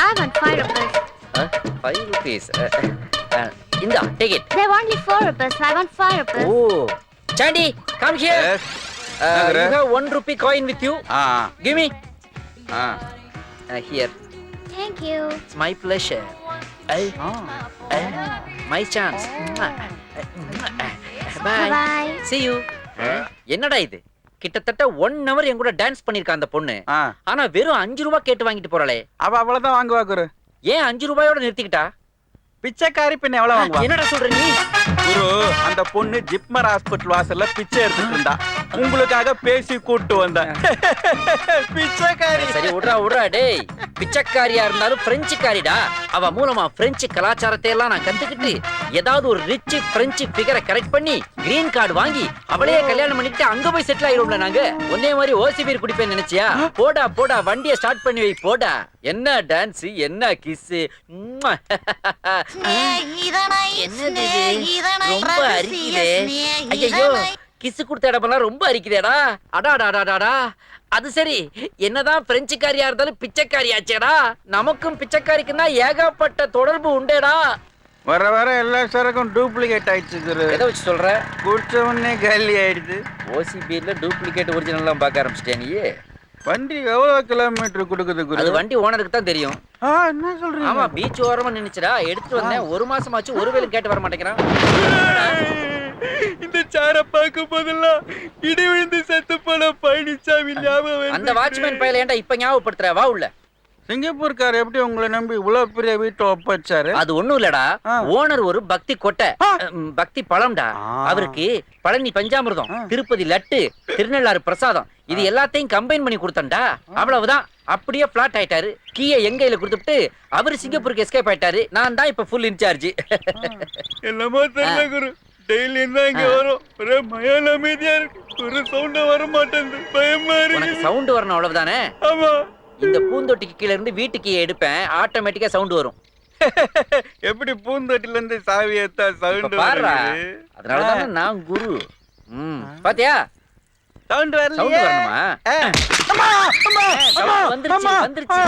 I want five rupees. Five rupees இந்தா take it They only four rupees. I want five rupees. Oh Sandy come here Yes. You Nagara. Have one rupee coin with you ah give me ah here Thank you. It's my pleasure my chance bye Bye. see you என்னடா இது கிட்டத்தட்ட one hour என் கூட dance பண்ணிருக்கா அந்த பொண்ணு. ஆனா வெறும் அஞ்சு ரூபாய் கேட்டு வாங்கிட்டு போறாளே. அவ அவ்வளவுதான் வாங்குவா குரு. ஏன் அஞ்சு ரூபாயோட நிறுத்திக்கிட்டா? பிச்சைக்காரி பெண் எவ்வளவு வாங்குவா? என்னடா சொல்ற நீ? குரு அந்த பொண்ணு ஜிப்மர் ஹாஸ்பிட்டல் வாசல்ல பிச்சை எடுத்துட்டு இருந்தா. உங்களுக்காக பேசி கூட்டு வந்தேன். பிச்சைக்காரி. சரி விட்றா விட்றா டேய். பிச்சைக்காரியா இருந்தாலும் பிரெஞ்சுக்காரிடா. அவ மூலமா பிரெஞ்சு கலாச்சாரத்தை எல்லாம் நான் கத்துக்கிட்டு ஏதாவது ஒரு ரிச் பிரெஞ்சு ஃபிகரை கரெக்ட் பண்ணி கிரீன் கார்டு வாங்கி அவளையே கல்யாணம் பண்ணிட்டு அங்க போய் செட்டில் ஆயிரும்ல நாங்க. ஒன்னே மாதிரி ஓசி பீர் குடிப்பேன் நினைச்சியா? போடா போடா வண்டியை ஸ்டார்ட் பண்ணி வை போடா. என்ன டான்ஸ் என்ன கிஸ்? ரொம்ப அரிக்குதே. ஐயோ கிஸ் கொடுத்த இடமெல்லாம் ரொம்ப அரிக்குதேடா. அடாடாடாடாடா அது சரி என்னதான் பிரெஞ்சுக்காரியா இருந்தாலும் பிச்சைக்காரியாச்சேடா. நமக்கும் பிச்சைக்காரிக்கும் தான் ஏகப்பட்ட தொடர்பு உண்டேடா. வர வர எல்லா சரக்கும் டூப்ளிகேட் ஆயிடுச்சு குரு எதை வச்சு சொல்ற? குடிச்ச உடனே காலி ஆயிடுது. ஓசி பீர்ல டூப்ளிகேட் ஒரிஜினல்லாம் பார்க்க ஆரம்பிச்சிட்டே நீ? வண்டி எவ்வளவு கிலோமீட்டர் கொடுக்குது குரு? அது வண்டி ஓனருக்கு தான் தெரியும். ஆ, என்ன சொல்றீங்க? ஆமா பீச் ஓரமா நின்னுச்சுடா. எடுத்துட்டு வந்தேன். ஒரு மாசமாச்சு ஒரு வேலை கேட்டு வர மாட்டேங்கிறான். இந்த சார பார்க்கும் போதெல்லாம் இடி விழுந்து செத்து போன பழனிசாமி ஞாபகம் அந்த வாட்ச்மேன் பையல ஏன்டா இப்ப ஞாபகப்படுத்துற? வா உள்ள. சிங்கப்பூர்கார் எப்படி உங்களை நம்பி இவ்வளவு பெரிய வீட்டை ஒப்பச்சாரு அது ஒண்ணும் இல்லடா. ஓனர் ஒரு பக்தி கொட்டை பக்தி பழம்டா. அவருக்கு பழனி பஞ்சாமிர்தம். திருப்பதி லட்டு திருநள்ளாறு பிரசாதம். இது எல்லாத்தையும் கம்பைன் பண்ணி கொடுத்தண்டா அவ்வளவுதான். அப்படியே பிளாட் ஆயிட்டாரு. கீயை எங்க கையில கொடுத்துட்டு அவரு சிங்கப்பூருக்கு எஸ்கேப் ஆயிட்டாரு. நான் தான் இப்ப ஃபுல் இன்சார்ஜ் என்னமோ தெரியல குரு. டெய்லி தான் இங்க ஆ. வரும். ஒரே மயான அமைதியா இருக்கு. ஒரு சவுண்ட வர மாட்டேங்குது பயமா இருக்கு. சவுண்ட் வரணும் அவ்வளவுதானே? ஆமா. இந்த பூந்தொட்டிக்கு கீழ இருந்து வீட்டுக்கு எடுப்பேன். ஆட்டோமேட்டிக்கா சவுண்ட் வரும். எப்படி பூந்தொட்டில இருந்து சாவி ஏத்தா சவுண்ட் பாருடா. அதனாலதானே நான் குரு. ம். பாத்தியா? சவுண்ட் சவுண்ட் வரலையே வரணுமா. அம்மா, அம்மா, sound அம்மா, வந்துருச்சு, அம்மா. வந்துருச்சு.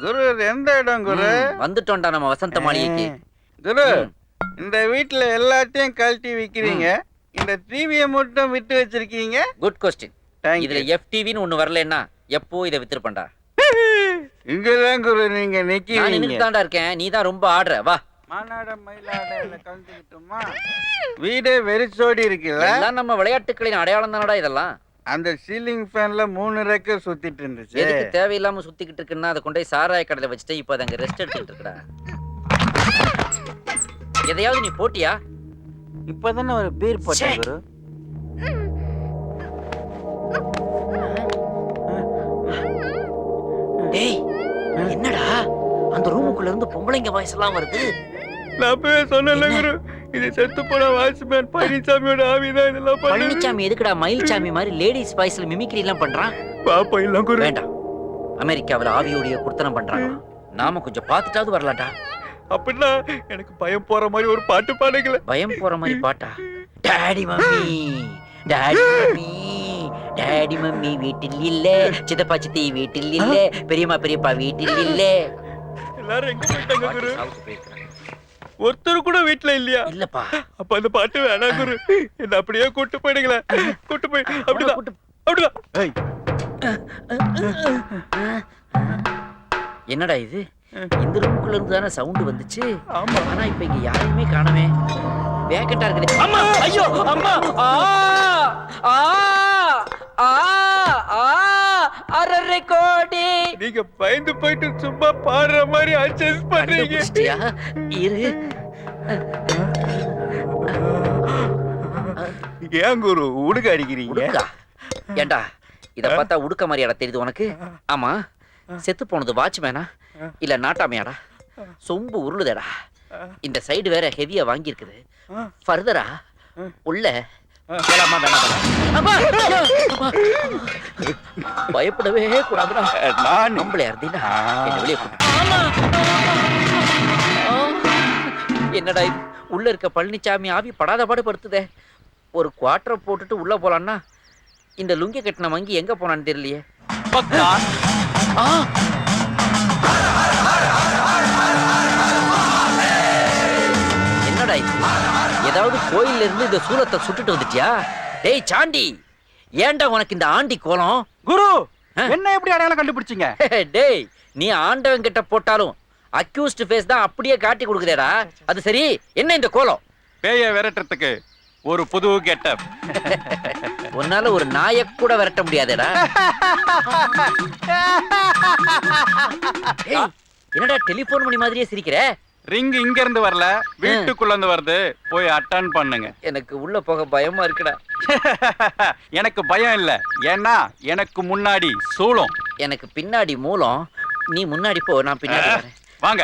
குரு எந்த இடம் குரு? வந்துட்டோம்டா நம்ம வசந்த மாளிகைக்கு. குரு. இந்த வீட்ல எல்லாத்தையும் கழட்டி விக்கிறீங்க. இந்த டிவியை மட்டும் விட்டு வச்சிருக்கீங்க. குட் கொஸ்டின் இதுல. எஃப்டிவின்னு ஒண்ணு வரலன்னா எப்போ இதை வித்துருப்பேன்டா இங்கதான் குரு நீங்க நான் நிக்கிறீங்க தான்டா இருக்கேன். நீ தான் ரொம்ப ஆடுற. வா. மானாட மயிலாட கலந்துக்கிட்டோமா வீடே வெறிச்சோடி இருக்குல்ல? எல்லாம் நம்ம விளையாட்டுகளின் அடையாளம் தானடா இதெல்லாம். அந்த சீலிங் ஃபேன்ல மூணு ரெக்க சுத்திட்டு இருந்துச்சு. எதுக்கு தேவையில்லாம சுத்திக்கிட்டு இருக்குன்னா அதை கொண்டு போய் சாராய கடையில வச்சுட்டு இப்போ அது அங்க ரெஸ்ட் எடுத்துக்கிட்டு இருக்குடா. எதையாவது நீ போட்டியா? இப்பதானே ஒரு பீர் போட்டேன். குரு. டேய் என்னடா? அந்த ரூமுக்குள்ள இருந்து பொம்பளைங்க வாய்ஸ் எல்லாம் வருது. நான் அப்பவே சொன்னேன்ல? குரு. இது செத்து போன வாட்ச்மேன் பழனிசாமியோட ஆவிதான் இதெல்லாம் பழனிசாமி எதுக்குடா மயில்சாமி மாதிரி லேடிஸ் வாய்ஸ்ல மிமிக்ரி எல்லாம் பண்றான்? பாப்பா இல்ல குரு. வேண்டாம். அமெரிக்காவுல ஆவியோடைய குர்த்தனம் பண்றாங்க. நாம கொஞ்சம் பார்த்துட்டாவது வரலாம்டா. அப்படின்னா எனக்கு பயம் போற மாதிரி ஒரு பாட்டு பாடுங்கள. பயம் போற மாதிரி பாட்டா? Daddy mummy daddy mummy daddy mummy வீட்டில் இல்ல. சித்தப்பா சித்தி வீட்டில் இல்ல. பெரியம்மா பெரியப்பா வீட்டில் இல்ல. எல்லாரும் எங்க போயிட்டாங்க குரு. ஒருத்தர் கூட வீட்ல இல்லையா? இல்லப்பா. அப்ப அந்த பாட்டு வேணாம் குரு. என்ன அப்படியே கூட்டு போயிடுங்களேன் கூட்டு போய் அப்படிதான். அப்படிதான். என்னடா இது? இந்த ரூமுக்குள்ள இருந்து தானே சவுண்ட் வந்துச்சு? ஆமா. ஆனா இப்ப இங்க யாரையுமே காணவே வேக்கண்டா இருக்குது. அம்மா! ஐயோ! அம்மா! ஆ! ஆ! ஆ! ஆ! அரரை கோடி! நீங்க பயந்து போயிட்டு சும்மா பாடுற மாதிரி அட்ஜஸ்ட் பண்றீங்க. இரு. ஏன் குரு உடுக்க அடிக்கிறீங்க? ஏண்டா இத பார்த்தா உடுக்க மாதிரியாடா தெரியுது உனக்கு? ஆமா செத்து போனது வாட்ச்மேனா இல்ல நாட்டாமையாடா. சொம்பு உருளுதேடா. இந்த சைடு வேற ஹெவியா வாங்கி இருக்குது ஃபர்தரா உள்ள வேணாமா! பயப்படவே கூடாதுடா. நான். நம்மளையா இருந்தீங்கன்னா வெளியே. என்னடா இது? உள்ள இருக்க பழனிசாமி ஆவி படாத பாடு படுத்துதே. ஒரு குவார்டரை போட்டுட்டு உள்ள போலான்னா இந்த லுங்கி கட்டின வங்கி எங்க போனான்னு தெரியலையே. பக்கா. ஆ! ஏதாவது கோயில்ல இருந்து இந்த சூலத்தை சுட்டுட்டு வந்துட்டியா? டேய் சாண்டி ஏன்டா உனக்கு இந்த ஆண்டி கோலம்? குரு? என்ன எப்படி அடையாளம் கண்டுபிடிச்சீங்க? டேய் நீ ஆண்டவன் கிட்ட போட்டாலும் அக்யூஸ்ட் ஃபேஸ் தான் அப்படியே காட்டி கொடுக்குதேடா. அது சரி என்ன இந்த கோலம்? பேய விரட்டுறதுக்கு ஒரு புது கெட்டப் உன்னால ஒரு நாயை கூட விரட்ட முடியாதேடா. என்னடா டெலிபோன் மணி மாதிரியே சிரிக்கிற? ரிங் இங்க இருந்து வரல வீட்டுக்குள்ள இருந்து வருது. போய் அட்டன் பண்ணுங்க. எனக்கு உள்ள போக பயமா இருக்குடா. எனக்கு பயம் இல்ல. ஏன்னா எனக்கு முன்னாடி சூளம். எனக்கு பின்னாடி மூலம் நீ முன்னாடி போ நான் பின்னாடி வாங்க.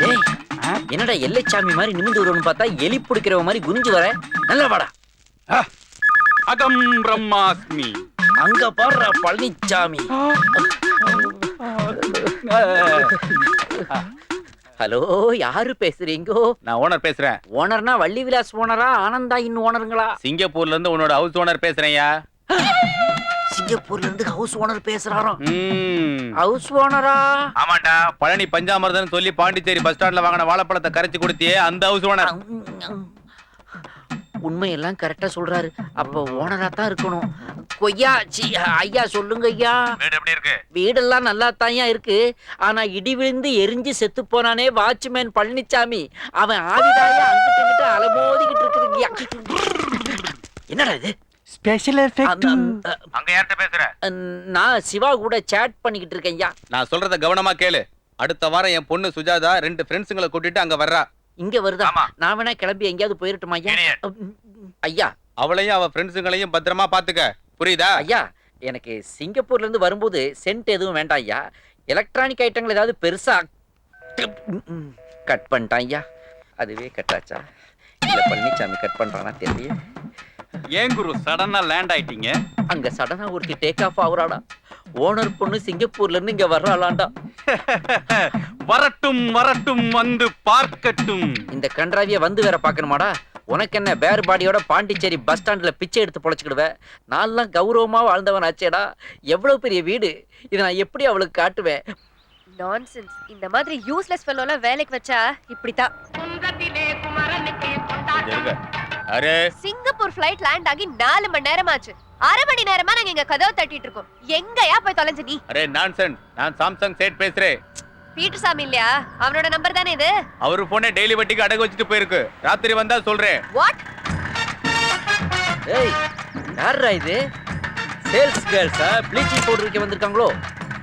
டேய் என்னடா எல்லைச்சாமி மாதிரி நிமிந்து வருவனு பார்த்தா எலி பிடிக்கிறவ மாதிரி குனிஞ்சு வர. நல்லா பாடா அகம் பிரம்மாஸ்மி. அங்க பாடுற பழனிச்சாமி. ஹலோ யாரு பேசுறீங்கோ? நான் ஓனர் பேசுறேன். ஓனர்னா வள்ளி விலாஸ் ஓனரா ஆனந்தா இன் ஓனருங்களா சிங்கப்பூர்ல இருந்து உன்னோட ஹவுஸ் ஓனர் பேசுறேன்யா. சிங்கப்பூர்ல இருந்து ஹவுஸ் ஓனர் பேசுறாராம். ஹவுஸ் ஓனரா ஆமாண்டா பழனி பஞ்சாமிர்தம் சொல்லி பாண்டிச்சேரி பஸ் ஸ்டாண்ட்ல வாங்கின வாழைப்பழத்தை கரைச்சு கொடுத்தியே அந்த ஹவுஸ் ஓனர் உண்மையெல்லாம் கரெக்டா சொல்றாரு. அப்ப ஓனரா தான் இருக்கணும். கொய்யா சி ஐயா சொல்லுங்க ஐயா. வீடு எப்படி இருக்கு? வீடெல்லாம் நல்லா தான்யா இருக்கு. ஆனா இடி விழுந்து எரிஞ்சு செத்து போனானே வாட்ச்மேன் பழனிச்சாமி. அவன் ஆவிதாயா அங்கிட்டு அலமோதிக்கிட்டு இருக்குதுங்கய்யா என்னடா இது? ஸ்பெஷல் அ, அங்க யார்கிட்ட பேசுற? நான் சிவா கூட சேட் பண்ணிக்கிட்டு இருக்கேன் ஐயா. நான் சொல்றத கவனமா கேளு. அடுத்த வாரம் என் பொண்ணு சுஜாதா ரெண்டு ஃப்ரெண்ட்ஸுங்களை கூட்டிட்டு அங்க வர்றா. இங்க வருதா? ஆமா. நான் வேணா கிளம்பி எங்கேயாவது போயிருட்டுமா ஐயா? Idiot. ஐயா அவளையும் அவ ஃப்ரெண்ட்ஸுங்களையும் பத்திரமா பாத்துக்க. புரியுதா? ஐயா எனக்கு சிங்கப்பூர்ல இருந்து வரும்போது சென்ட் எதுவும் வேண்டாம் ஐயா. எலக்ட்ரானிக் ஐட்டங்கள் ஏதாவது பெருசா கட் பண்ணிட்டான் ஐயா. அதுவே கட்டாச்சா இல்ல பழனிசாமி கட் பண்றானா தெரியல. ஏன் குரு? சடனா லேண்ட் ஆயிட்டீங்க? அங்க சடனா ஒருத்தி டேக் ஆஃப் ஆகுறாடா. ஓனர் பொண்ணு சிங்கப்பூர்ல இருந்து இங்க வர்றாளாண்டா. வரட்டும் வரட்டும் வந்து பார்க்கட்டும். இந்த கன்றாவிய வந்து வேற பாக்கணுமாடா உனக்கு என்ன பேர் பாடியோட பாண்டிச்சேரி பஸ் ஸ்டாண்ட்ல பிச்சை எடுத்து பொழைச்சுக்கிடுவேன் நான்லாம் கௌரவமா வாழ்ந்தவன் ஆச்சேடா. எவ்வளவு பெரிய வீடு. இதை நான் எப்படி அவளுக்கு காட்டுவேன்? நான்சென்ஸ் இந்த மாதிரி யூஸ்லெஸ் ஃபெல்லோலாம் வேலைக்கு வச்சா இப்படித்தான். அரே. சிங்கப்பூர் ஃப்ளைட் லேண்ட் ஆகி நாலு மணி நேரமாச்சு. அரை மணி நேரமா நாங்க இங்க கதவை தட்டிட்டு இருக்கோம். எங்கயா போய் தொலைஞ்ச நீ? அரே நான்சன் நான் சாம்சங் சேட் பேசுறேன். பீட்டர் சாமி இல்லையா? அவனோட நம்பர் தானே இது? அவரு போனே டெய்லி வட்டிக்கு அடகு வச்சுட்டு போயிருக்கு. ராத்திரி வந்தா சொல்றேன். வாட் ஏய் யாரா இது? சேல்ஸ் கேர்ள்ஸா ப்ளீச்சிங் பவுடர் வைக்க வந்திருக்காங்களோ?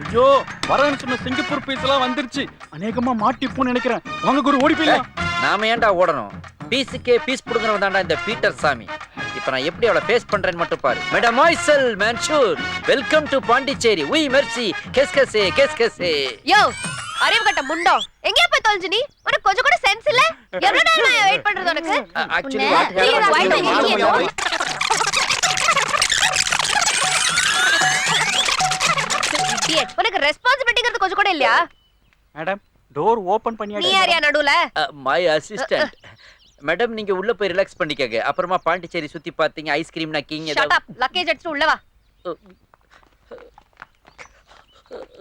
ஐயோ வரேன்னு சொன்ன சிங்கப்பூர் பீஸ் எல்லாம் வந்துருச்சு. அநேகமா மாட்டிப்போன்னு நினைக்கிறேன். வாங்க குரு ஓடி போயிடலாம். நாம ஏன்டா ஓடணும்? பீஸுக்கே பீஸ் புடுங்குறவன் தான்டா இந்த பீட்டர் சாமி. இப்ப நான் எப்படி அவளை ஃபேஸ் பண்றேன்னு மட்டும் பாரு. மேடம் மாய்சல் மேன்ஷூர் வெல்கம் டு பாண்டிச்சேரி. உய் மெர்சி கெஸ் கெஸே கெஸ் கெஸே யோ அறிவு கட்ட முண்டோ. எங்கயா போய் தொலைஞ்ச நீ? உனக்கு கொஞ்சம் கூட சென்ஸ் இல்ல? எவ்வளவு நேரம் நான் வெயிட் பண்றது உனக்கு? Actually what. உனக்கு ரெஸ்பான்சிபிலிட்டிங்கிறது கொஞ்சம் கூட இல்லையா? மேடம் டோர் ஓபன் நீ பண்ணியாச்சு யாரியா நடுவுல? மை அசிஸ்டன்ட் மேடம் நீங்க உள்ள போய் ரிலாக்ஸ் பண்ணிக்கங்க. அப்புறமா பாண்டிச்சேரி சுத்தி பாத்தீங்க ஐஸ்கிரீம் நக்கிங் ஷட் ஏதாவது அப் லக்கேஜ் எடுத்துட்டு உள்ள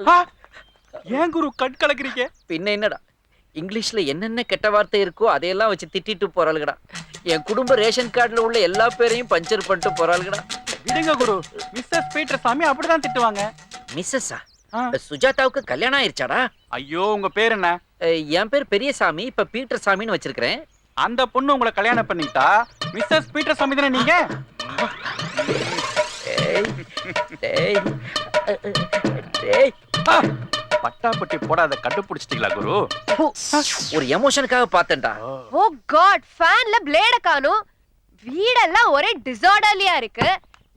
வா. ஏன் குரு கட் கலக்குறீங்க? பின்ன என்னடா? இங்கிலீஷ்ல என்னென்ன கெட்ட வார்த்தை இருக்கோ அதையெல்லாம் வச்சு திட்டிட்டு போறாளுகடா. என் குடும்ப ரேஷன் கார்டுல உள்ள எல்லா பேரையும் பஞ்சர் பண்ணிட்டு போறாளுகடா. விடுங்க குரு. மிஸ்ஸஸ் பீட்டர் சாமி அப்படிதான் திட்டுவாங்க. மிஸ்ஸஸா ஆ. சுஜாதாவுக்கு கல்யாணம் ஆயிருச்சாடா? ஐயோ உங்க பேர் என்ன? என் பேர் பெரியசாமி இப்ப பீட்டர் சாமின்னு வச்சிருக்கிறேன். அந்த பொண்ணு உங்களை கல்யாணம் பண்ணிட்டா மிஸ்ஸஸ் பீட்டர் சாமி தானே நீங்க பட்டாப்பட்டி போடாத கண்டுபிடிச்சிட்டீங்களா குரு? ஹு, ஒரு எமோஷனுக்காக பார்த்தேன்டா. ஓ காட் ஃபேன்ல பிளேட காணோம். வீடெல்லாம் ஒரே டிசார்டர்லியா இருக்கு.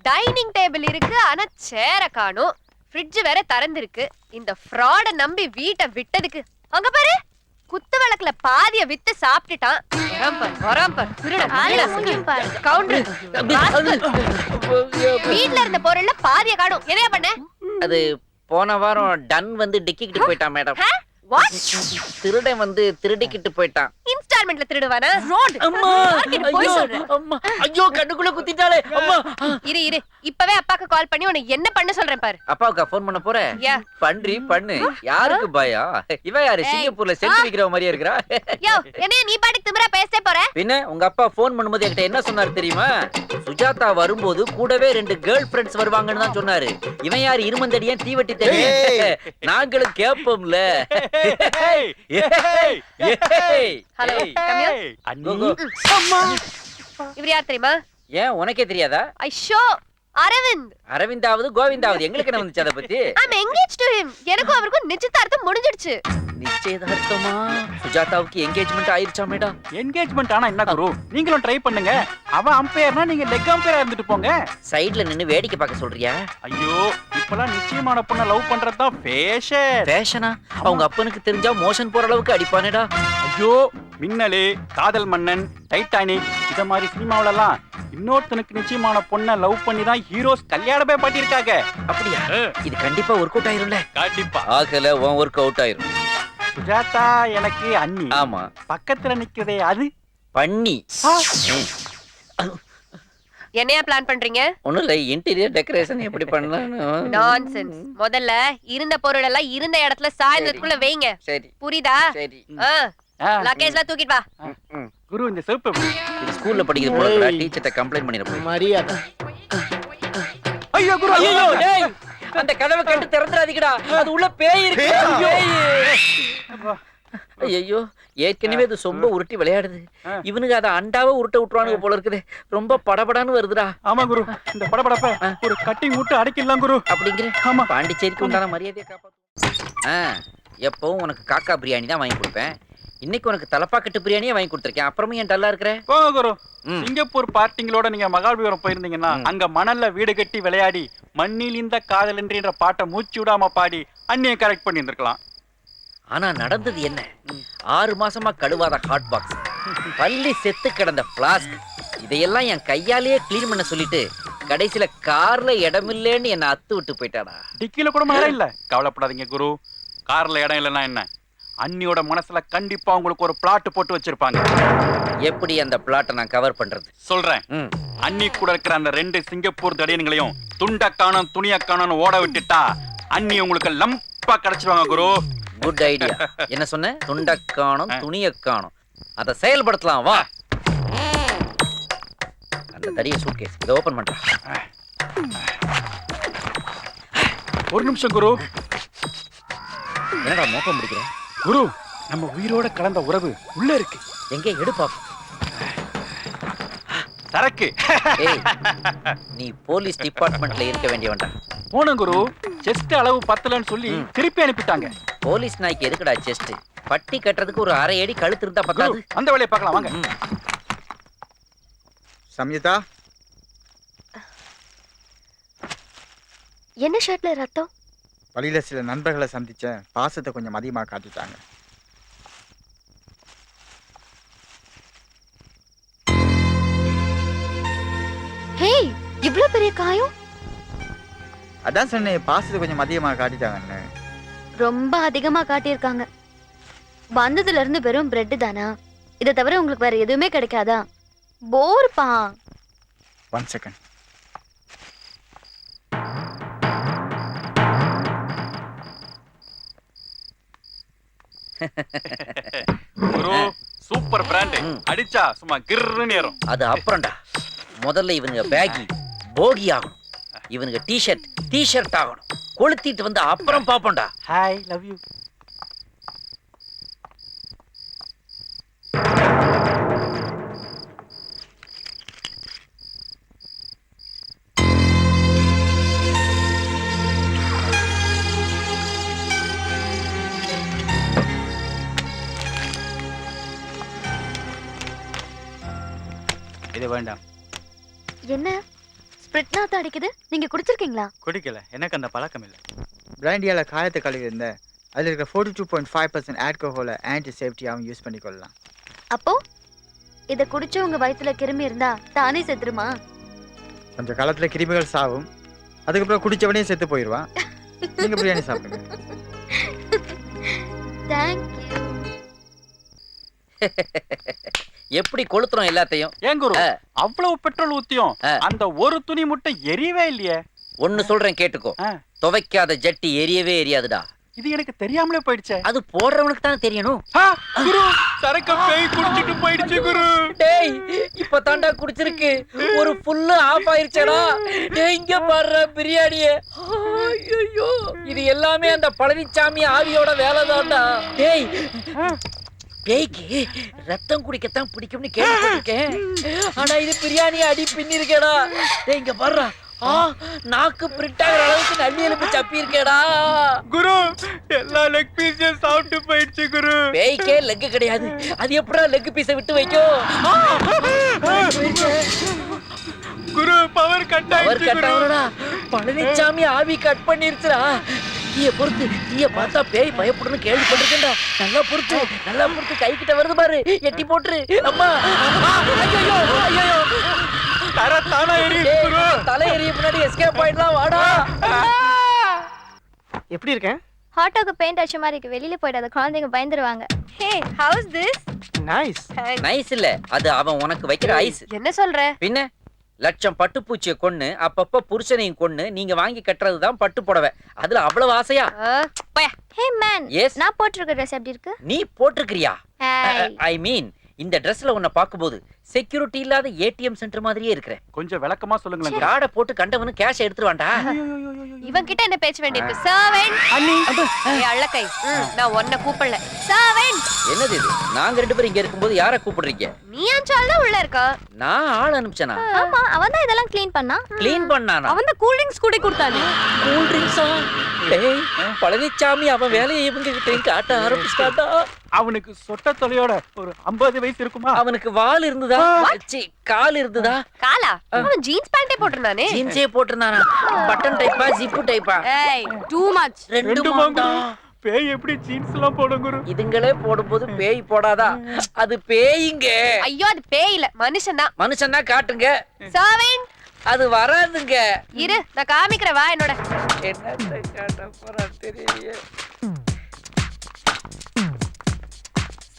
டைனிங் டேபிள் இருக்கு ஆனா சேர காணோம். ஃப்ரிட்ஜ் வேற திறந்திருக்கு. இந்த ஃப்ராட நம்பி வீட்டை விட்டதுக்கு. அங்க பாரு. குத்து விளக்குல பாதிய வித்து சாப்பிட்டுட்டான். வீட்ல இருந்த பொருள்ல பாதிய காணோம் எதையா பண்ண? அது போன வாரம் டன் வந்து டிக்கிக்கிட்டு போயிட்டான் மேடம். திருடன் வந்து திருடிக்கிட்டு போயிட்டான். டிபார்ட்மெண்ட்ல திருடுவானா? அம்மா. யார்கிட்ட போய் ஐயோ, சொல்ற? அம்மா ஐயோ கண்ணுக்குள்ள குத்திட்டாளே. அம்மா. இரு இரு. இப்பவே அப்பாக்கு கால் பண்ணி உன்னை என்ன பண்ண சொல்றேன் பாரு. அப்பாவுக்கு ஃபோன் பண்ண போற யா. பன்றி பண்ணு. யாருக்கு பயம்? இவ யாரு. சிங்கப்பூர்ல செல்ஃபி விக்கிற மாதிரியா இருக்கிறா. யோ என்னைய நீ பாட்டுக்கு திமிரா பேசவே போற? பின்ன உங்க அப்பா ஃபோன் பண்ணும்போது என்கிட்ட என்ன சொன்னாரு தெரியுமா? சுஜாதா வரும்போது கூடவே ரெண்டு கேர்ள் ஃபிரெண்ட்ஸ் வருவாங்கன்னு தான் சொன்னாரு. இவன் யாரு? இருமந்தடியன் தீவட்டி தடி நாங்களும் ஏய். ஹலோ. அண்ணி. கோ, கோ. அம்மா. இவர் யார் தெரியுமா? ஏன் உனக்கே தெரியாதா? ஐஷோ அரவிந்த். அரவிந்தாவது கோவிந்தாவது எங்களுக்கு என்ன வந்துச்சு அதை பத்தி? ஐம் எங்கேஜ் டு ஹிம் எனக்கும் அவருக்கும் நிச்சயதார்த்தம் முடிஞ்சிடுச்சு. நிச்சயதார்த்தமா? சுஜாதாவுக்கு என்கேஜ்மெண்ட் ஆயிருச்சா மேடம் என்கேஜ்மெண்ட் ஆனா என்ன குரு? நீங்களும் ட்ரை பண்ணுங்க. அவன் அம்பையர்னா நீங்க லெக் அம்பையரா இருந்துட்டு போங்க. சைடுல நின்னு வேடிக்கை பார்க்க சொல்றியா? ஐயோ இப்பெல்லாம் நிச்சயமான பொண்ணை லவ் பண்றது தான் ஃபேஷன் ஃபேஷனா அவங்க அப்பனுக்கு தெரிஞ்சா மோஷன் போற அளவுக்கு அடிப்பானேடா. ஐயோ மின்னலு காதல் மன்னன் டைட்டானிக் இத மாதிரி சினிமாவுல எல்லாம் இன்னொருத்தனுக்கு நிச்சயமான பொண்ணை லவ் பண்ணி தான் ஹீரோஸ் கல்யாணமே பண்ணிருக்காங்க அப்படியா? இது கண்டிப்பா ஒர்க் அவுட் ஆயிரும்ல? கண்டிப்பா. ஆகல உன் ஒர்க் அவுட் ஆயிரும். சுஜாதா எனக்கு அண்ணி. ஆமா. பக்கத்துல நிக்கிறதே அது? பண்ணி. ஆ. என்னையா பிளான் பண்றீங்க? ஒண்ணும் இல்ல இன்டீரியர் டெக்கரேஷன் எப்படி பண்ணலாம்னு. நான்சென்ஸ் முதல்ல இருந்த பொருள் எல்லாம் இருந்த இடத்துல சாயந்தரத்துக்குள்ள வைங்க. சரி. புரியுதா? சரி. லக்கேஜ்லாம் தூக்கிட்டு வா. குரு இந்த ஸ்கூல்ல படிக்கிறது போல டீச்சர்ட்ட கம்ப்ளைண்ட் மரியாதை. ஐயோ குரு ஐயோ டேய் அந்த கதவை கண்டு திறந்துடாதீங்கடா. அது உள்ள பேய் இருக்கு. பேய்? ஐயோ ஏற்கனவே இது சொம்ப உருட்டி விளையாடுது. இவனுக்கு அதை அண்டாவை உருட்ட விட்டுருவானுங்க போல இருக்குது. ரொம்ப படபடான்னு வருதுடா. ஆமா குரு. இந்த படபடப்ப ஒரு கட்டிங் விட்டு அடைக்கலாம் குரு. அப்படிங்கிற ஆமா. பாண்டிச்சேரிக்கு உண்டான மரியாதையை காப்பாத்து. எப்பவும் உனக்கு காக்கா பிரியாணி தான் வாங்கி கொடுப்பேன். இன்னைக்கு உனக்கு தலப்பாக்கட்டு பிரியாணியே வாங்கி கொடுத்துருக்கேன். அப்புறமும் ஏன் டல்லா இருக்கிற? போங்க குரு. ம். சிங்கப்பூர் பார்ட்டிங்களோட நீங்க மகாபலிபுரம் போயிருந்தீங்கன்னா. அங்க மணல்ல வீடு கட்டி விளையாடி மண்ணில் இந்த காதலன்றின்ற பாட்டை மூச்சு விடாம பாடி அண்ணியை கரெக்ட் பண்ணி இருந்திருக்கலாம் ஆனா நடந்தது என்ன? ஆறு மாசமா கழுவாத ஹாட் பாக்ஸ் பள்ளி செத்து கிடந்த பிளாஸ்க் இதையெல்லாம் என் கையாலேயே க்ளீன் பண்ண சொல்லிட்டு கடைசியில கார்ல இடமில்லேன்னு என்ன அத்து விட்டு போயிட்டாடா. டிக்கில கூட இடம் இல்ல. கவலைப்படாதீங்க குரு. கார்ல இடம் இல்லைன்னா என்ன? அண்ணியோட மனசுல கண்டிப்பா உங்களுக்கு ஒரு பிளாட் போட்டு வச்சிருப்பாங்க. எப்படி அந்த பிளாட்டை நான் கவர் பண்றது? சொல்றேன். அண்ணி கூட இருக்கிற அந்த ரெண்டு சிங்கப்பூர் தடியன்களையும் துண்ட காணும் துணிய காணும்னு ஓட விட்டுட்டா அண்ணி உங்களுக்கு லம்பா கிடைச்சிருவாங்க குரு. குட் ஐடியா என்ன சொன்ன? துண்டை காணும் துணியை காணும். அதை செயல்படுத்தலாம் வா. அந்த தடிய சூட்கேஸ் இதை ஓபன் பண்றா. ஒரு நிமிஷம் குரு. என்னடா மோப்பம் பிடிக்கிற? குரு நம்ம உயிரோட கலந்த உறவு உள்ள இருக்கு. எங்கே? எடுப்பா சரக்கு. ஏய் நீ போலீஸ் டிபார்ட்மெண்ட்ல இருக்க வேண்டியவன்டா போன குரு. செஸ்ட் அளவு பத்தலன்னு சொல்லி. திருப்பி அனுப்பிட்டாங்க. போலீஸ் நாய்க்கு எதுக்குடா செஸ்ட்? பட்டி கட்டுறதுக்கு ஒரு அரை அடி கழுத்து இருந்தா பத்தாது. அந்த வேலையை பார்க்கலாம் வாங்க. சம்யுதா? என்ன ஷர்ட்ல ரத்தம்? வழியில சில நண்பர்களை சந்திச்சேன். பாசத்தை கொஞ்சம் அதிகமா காட்டிட்டாங்க. ஹேய் இவ்ளோ பெரிய காயம்? அதான் சொன்னேன் பாசத்தை கொஞ்சம் அதிகமா காட்டிட்டாங்கன்னு. ரொம்ப அதிகமா காட்டியிருக்காங்க. வந்ததுல இருந்து வெறும் பிரெட் தானா? இதை தவிர உங்களுக்கு வேற எதுவுமே கிடைக்காதா? போர்ப்பா one second Guru super brand. அடிச்சா சும்மா கிர்ன்னு ஏறும். அது அப்புறம்டா. முதல்ல இவனுங்க பேகி போகி ஆகணும். இவனுங்க டிஷர்ட் டிஷர்ட் ஆகணும். கொளுத்திட்டு வந்து அப்புறம் பாப்போம்டா ஹாய் லவ் யூ வேண்டாம். என்ன? ஸ்பிரிட் நாத்தம் அடிக்குது? நீங்க குடிச்சிருக்கீங்களா? குடிக்கல. எனக்கு அந்த பழக்கம் இல்லை. பிராண்டியால காயத்தை கழுவி இருந்தேன். அதில் இருக்க forty two point five percent ஆல்கஹோலை anti சேஃப்டியாகவும் யூஸ் பண்ணிக்கொள்ளலாம். அப்போ? இத குடிச்சு உங்க வயித்துல கிருமி இருந்தா தானே செத்துருமா? கொஞ்சம் காலத்துல கிருமிகள் சாவும். அதுக்கப்புறம் குடிச்சவனே செத்து போயிடுவான் நீங்க பிரியாணி சாப்பிடுங்க. தேங்க்யூ எப்படி கொளுத்துறோம் எல்லாத்தையும்? ஏன் குரு. அவ்வளவு பெட்ரோல் ஊத்தியும். அந்த ஒரு துணி மட்டும் எரியவே இல்லையே. ஒன்னு சொல்றேன் கேட்டுக்கோ. துவைக்காத ஜட்டி எரியவே எரியாதுடா. இது எனக்கு தெரியாமலே போயிடுச்சே. அது போடுறவனுக்கு தானே தெரியணும். குரு சரக்க பேய் குடிச்சிட்டு போயிடுச்சு குரு. டேய் இப்ப தாண்டா குடிச்சிருக்கு. ஒரு ஃபுல்லு ஆஃப் ஆயிருச்சேடா. டேய் இங்க பாடுற பிரியாணிய. ஐயோ இது எல்லாமே அந்த பழனிச்சாமி ஆவியோட வேலை தான்டா டேய் பேய்க்கு ரத்தம் குடிக்கத்தான் பிடிக்கும்னு கேள்விப்பட்டிருக்கேன். ஆனா இது பிரியாணி அடி பின்னி இருக்கேடா டேய் இங்க பாடுறா ஆ நாக்கு பிரிண்ட் ஆகுற அளவுக்கு நல்லி எலும்பு சப்பி இருக்கேடா குரு எல்லா லெக் பீஸையும் சாப்பிட்டு போயிடுச்சு குரு. பேய்க்கே லெக் கிடையாது. அது எப்படா லெக் பீஸை விட்டு வைக்கும். குரு பவர் கட் ஆயிடுச்சு குரு. பழனிச்சாமி ஆவி கட் பண்ணிருச்சுடா. தீய பொறுத்து தீய பார்த்தா பேய் பயப்படுன்னு கேள்விப்பட்டிருக்கேன்டா. நல்லா பொறுத்து நல்லா பொறுத்து கை கிட்ட வருது பாரு. எட்டி போட்டுரு. அம்மா ஆ, ஐயையோ, ஐயையோ. தர டேய், குரு. தலை எறிய முன்னாடி எஸ்கேப் ஆயிடலாம் வாடா. எப்படி இருக்கேன்? ஆட்டோக்கு பெயிண்ட் அடிச்ச மாதிரி இருக்கு. வெளியில போயிடாத குழந்தைங்க பயந்துருவாங்க. Hey how's this nice nice இல்ல. அது அவன் உனக்கு வைக்கிற ஐஸ் என்ன சொல்ற? பின்ன? லட்சம் பட்டுப்பூச்சியை கொன்னு அப்பப்ப புருஷனையும் கொன்னு நீங்க வாங்கி கட்டுறதுதான் பட்டு புடவை. அதுல அவ்வளவு ஆசையா. ஹே மேன் எஸ் நான் போட்டிருக்க ட்ரெஸ் எப்படி இருக்கு? நீ போட்டிருக்கிறியா? ஐ மீன் இந்த ட்ரெஸ்ல உன்னை பார்க்கும்போது செக்யூரிட்டி இல்லாத ஏடிஎம் சென்டர் மாதிரியே இருக்கிற கொஞ்சம் விளக்கமா சொல்லுங்களேன் குரு. கார்டை போட்டு கண்டவனு கேஷ் எடுத்துருவான்டா. இவன் கிட்ட என்ன பேச்சு வேண்டியிருக்கு சர்வெண்ட் ஏய் அள்ளக்கை நான் உன்னை கூப்பிடல சர்வெண்ட் என்னது இது நாங்க ரெண்டு பேரும் இங்க இருக்கும்போது யார கூப்பிடுறீங்க நீ அஞ்சால் தான் உள்ள இருக்கான் நான் ஆள் அனுப்பிச்சனா ஆமா அவன் தான் இதெல்லாம் க்ளீன் பண்ணா க்ளீன் பண்ணானா அவன் தான் கூல் ட்ரிங்க்ஸ் கூட கொடுத்தானே கூல் ட்ரிங்க்ஸா டேய் பழனிச்சாமி அவன் வேலையை இவங்க கிட்ட காட்ட ஆரம்பிச்சிட்டாடா அவனுக்கு சொட்ட தொலையோட ஒரு 50 வயசு இருக்குமா? அவனுக்கு வால் இருந்ததா? சி கால் இருந்ததா? காலா? அவன் ஜீன்ஸ் பேண்டே போட்டிருந்தானே? ஜீன்ஸே போட்டிருந்தானா? பட்டன் டைப்பா ஜிப்பு டைப்பா ஏய் டூ மச் ரெண்டு மாண்டா பேய் எப்படி ஜீன்ஸ் எல்லாம் போடும் குரு? இதுங்களே போடும்போது பேய் போடாதா? அது பேய்ங்க. ஐயோ அது பேய் இல்ல மனுஷன் தான் மனுஷன்னா காட்டுங்க. சர்வெண்ட் அது வராதுங்க. இரு நான் காமிக்கிறேன் வா என்னோட. என்னத்தை காட்ட தெரியலையே.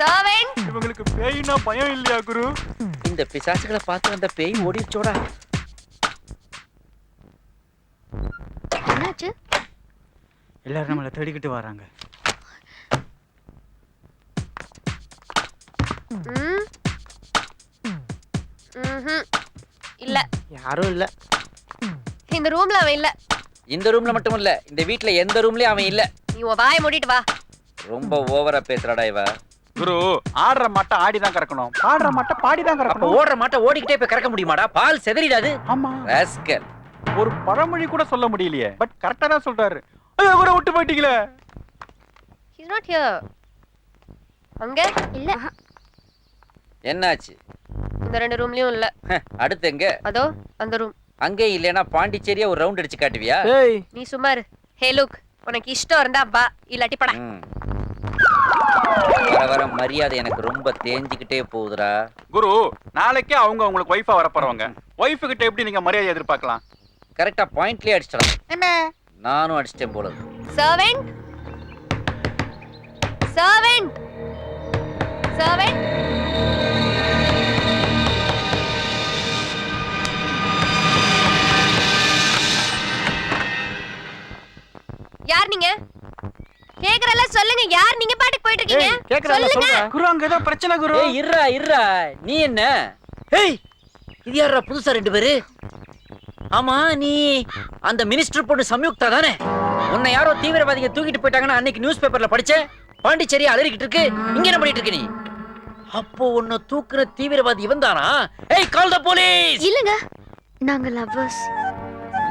சர்வெண்ட் இவங்களுக்கு பேய்னா பயம் இல்லையா குரு? இந்த பிசாசுகளை பார்த்து வந்த பேய் ஓடிச்சோடா என்னாச்சு? எல்லாரும் நம்மளை தேடிக்கிட்டு வராங்க. ம். ம்ஹும். இல்ல. யாரும் இல்ல. இந்த ரூம்ல அவன் இல்ல. இந்த ரூம்ல மட்டும் இல்ல. இந்த வீட்ல எந்த ரூம்லயும் அவன் இல்ல. நீ உன் வாயை மூடிட்டு வா. ரொம்ப ஓவரா பேசுறாடா இவ. குரு ஆடுற மாட்டை ஆடிதான் கறக்கணும். பாடுற மாட்டை பாடிதான் அப்ப கறக்கணும். ஓடுற மாட்ட ஓடிக்கிட்டே போய் கறக்க முடியுமாடா? பால் செதறிடாது. ஆமா. ராஸ்கல். ஒரு பழமொழி கூட சொல்ல முடியலையே. பட் கரெக்டா தான் சொல்றாரு. ஐயோ கூட விட்டு போயிட்டீங்களே. ஹிஸ் நாட் ஹியர் அங்க? இல்ல. என்னாச்சு? இந்த ரெண்டு ரூம்லயும் இல்ல. அடுத்து எங்க? அதோ அந்த ரூம் அங்கே இல்லைன்னா பாண்டிச்சேரியா ஒரு ரவுண்ட் அடிச்சு காட்டுவியா? ஏய். நீ சும்மா இரு. ஹே லுக் உனக்கு இஷ்டம் இருந்தா வா இல்லாட்டி படா. வர வர மரியாதை எனக்கு ரொம்ப தேஞ்சிக்கிட்டே போகுதுடா. குரு நாளைக்கே அவங்க உங்களுக்கு ஒய்ஃபா வர போறவங்க ஒய்ஃபு கிட்ட எப்படி நீங்க மரியாதை எதிர்பார்க்கலாம்? கரெக்டா பாயிண்ட்லயே அடிச்சிடலாம். நானும் அடிச்சிட்டேன் போல. சர்வெண்ட் சர்வெண்ட் சர்வெண்ட் யார் நீங்க? கேக்குறல சொல்லுங்க. யார் நீங்க பாட்டுக்கு போயிட்டு இருக்கீங்க ஏய் கேக்குறாங்க சொல்லுங்க. குரு அங்க ஏதோ பிரச்சனை குரு. ஏய் இருடா இருடா. நீ என்ன? ஏய் இது யாரா புதுசா ரெண்டு பேரு? ஆமா நீ அந்த மினிஸ்டர் பொண்ணு சம்யுக்தா தானே? உன்னை யாரோ தீவிரவாதிங்க தூக்கிட்டு போயிட்டாங்கன்னு அன்னைக்கு நியூஸ் பேப்பர்ல படிச்சேன் பாண்டிச்சேரி அலறிக்கிட்டு இருக்கு இங்க என்ன பண்ணிட்டு இருக்க நீ? அப்போ உன்னை தூக்குற தீவிரவாதி இவன் தானா? ஏய் கால் த போலீஸ் இல்லங்க நாங்க லவ்வர்ஸ்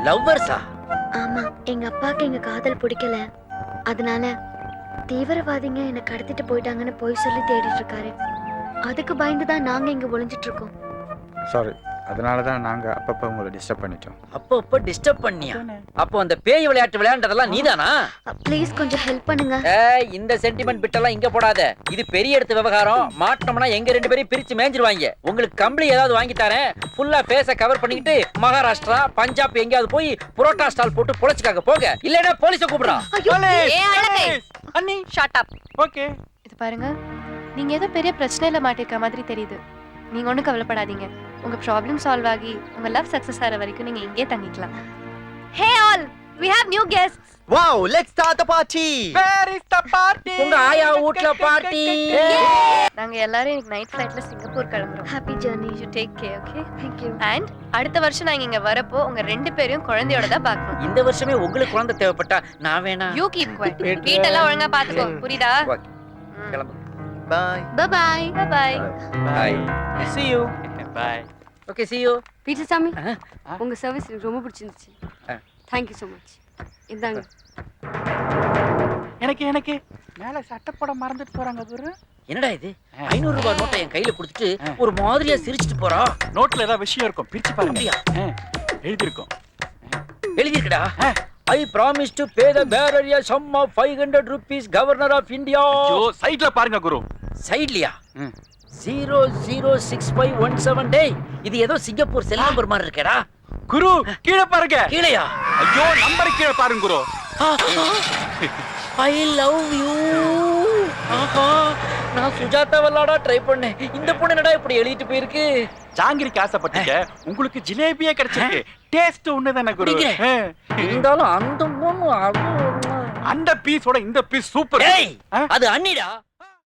லவ்வர்ஸா ஆமா எங்க அப்பாக்கு எங்க காதல் பிடிக்கல. அதனால தீவிரவாதிங்க என்னை கடத்திட்டு போயிட்டாங்கன்னு போய் சொல்லி தேடிட்டு இருக்காரு. அதுக்கு பயந்து தான் நாங்க இங்க ஒளிஞ்சிட்டு இருக்கோம். சாரி அதனால தான் நாங்கள் அப்பப்போ உங்களை டிஸ்டர்ப் பண்ணிட்டோம். அப்போ அப்போ டிஸ்டர்ப் பண்ணியா அப்போ அந்த பேய் விளையாட்டு விளையாண்டதெல்லாம் நீதானா? ப்ளீஸ் கொஞ்சம் ஹெல்ப் பண்ணுங்க. ஏய் இந்த சென்டிமெண்ட் பிட்டெல்லாம் இங்க போடாத. இது பெரிய இடத்து விவகாரம். மாட்டோம்னா எங்க ரெண்டு பேரையும் பிரிச்சு மேஞ்சிருவாங்க உங்களுக்கு கம்பளி ஏதாவது வாங்கி தரேன். ஃபுல்லா ஃபேஸ கவர் பண்ணிக்கிட்டு மகாராஷ்டிரா பஞ்சாப் எங்கேயாவது போய் புரோட்டா ஸ்டால் போட்டு பொழைச்சுக்காக போங்க. இல்லைன்னா போலீஸ கூப்பிடுறான் ஏ அழகை அண்ணி. Shut up okay. இது பாருங்க. நீங்க ஏதோ பெரிய பிரச்சனையில மாட்டிருக்க மாதிரி தெரியுது. நீங்க ஒண்ணும் கவலைப்படாதீங்க. உங்க ப்ராப்ளம் சால்வ் ஆகி உங்க லவ் சக்சஸ் ஆகிற வரைக்கும் நீங்க இங்கே தங்கிக்கலாம். Hey all we have new guests. Wow, let's start the party. Where is the party? உங்க ஆயா வீட்ல பார்ட்டி நாங்க எல்லாரும் இன்னைக்கு நைட் ஃபிளைட்ல சிங்கப்பூர் கிளம்புறோம். Happy journey you take care okay thank you and அடுத்த வருஷம் நாங்க இங்க வரப்போ உங்க ரெண்டு பேரையும் குழந்தையோட தான் பார்க்கணும். இந்த வருஷமே உங்களுக்கு குழந்தை தேவைப்பட்டா நான் வேணா. யூ கீப் குவைட் வீட்டெல்லாம் ஒழுங்கா பாத்துக்கோ புரியுதா. கிளம்பு Bye. Bye bye bye bye See you. Bye. Okay see you. Peter Sami? உங்க சர்வீஸ் எனக்கு ரொம்ப பிடிச்சிருந்துச்சு. ஆ. தேங்க்யூ ஸோ மச் இந்தாங்க. எனக்கு எனக்கு. மேல சட்டப்படம் மறந்துட்டு போறாங்க குரு என்னடா இது? ஐநூறு ரூபாய் நோட்டை என் கையில கொடுத்துட்டு ஒரு மாதிரியா சிரிச்சிட்டு போறா? நோட்ல ஏதாவது விஷயம் இருக்கும். பிரிச்சு பாருங்க. எழுதியிருக்கும். எழுதிருக்கடா I promise to pay the bearer sum of five hundred rupees governor of India சைட்ல பாருங்க குரு. சைட்லியா ம். Zero zero six five one seven டே இது ஏதோ சிங்கப்பூர் செல் நம்பர் மாதிரி இருக்கேடா. குரு கீழே பாருங்க. கீழையா? ஐயோ நம்பர் கீழே பாருங்க குரு. ஐ லவ் யூ ஆஹா நான் சுஜாதா விளாடா ட்ரை பண்ணேன். இந்த பொண்ணு என்னடா இப்படி எழுதிட்டு போயிருக்கு? ஜாங்கிரிக்கு ஆசைப்பட்டீங்க உங்களுக்கு ஜிலேபியே கிடைச்சிருக்கு. டேஸ்ட் ஒண்ணுதானே குரு. இருந்தாலும் அந்த பொண்ணு அந்த பீஸோட இந்த பீஸ் சூப்பர் அது அண்ணிடா.